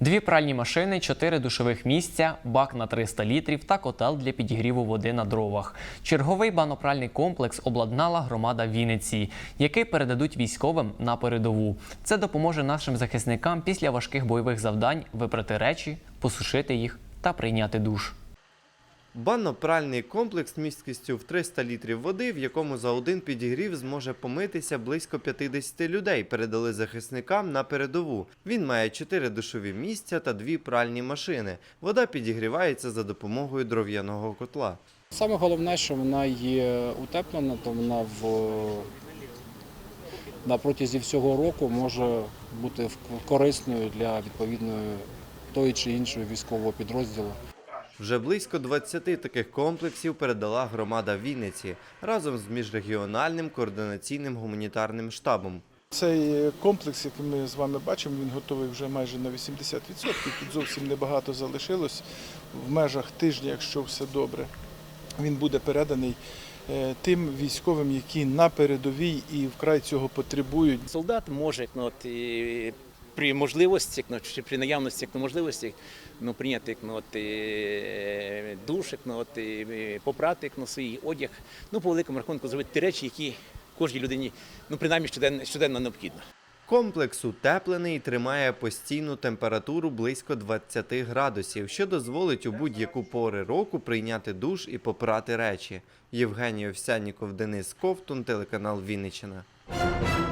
Дві пральні машини, чотири душових місця, бак на 300 літрів та котел для підігріву води на дровах. Черговий банопральний комплекс обладнала громада Вінниці, який передадуть військовим на передову. Це допоможе нашим захисникам після важких бойових завдань випрати речі, посушити їх та прийняти душ. Банно-пральний комплекс місткістю в 300 літрів води, в якому за один підігрів зможе помитися близько 50 людей, передали захисникам на передову. Він має 4 душові місця та дві пральні машини. Вода підігрівається за допомогою дров'яного котла. Саме головне, що вона є утеплена, то вона в на протязі всього року може бути корисною для відповідної тої чи іншої військового підрозділу. Вже близько 20 таких комплексів передала громада Вінниці разом з міжрегіональним координаційним гуманітарним штабом. Цей комплекс, який ми з вами бачимо, він готовий вже майже на 80%. Тут зовсім небагато залишилось. В межах тижня, якщо все добре, він буде переданий е, тим військовим, які на передовій і вкрай цього потребують. Солдат може ну, при можливості, ну, чи при наявності ну, можливості ну, прийняти ну, от, і, душ, ну, от, і, попрати ну, свій одяг, ну, по великому рахунку зробити ті речі, які кожній людині ну, принаймні щоденно, щоденно необхідно. Комплекс утеплений і тримає постійну температуру близько 20 градусів, що дозволить у будь-яку пори року прийняти душ і попрати речі. Євгеній Овсянніков, Денис Ковтун, телеканал Вінниччина.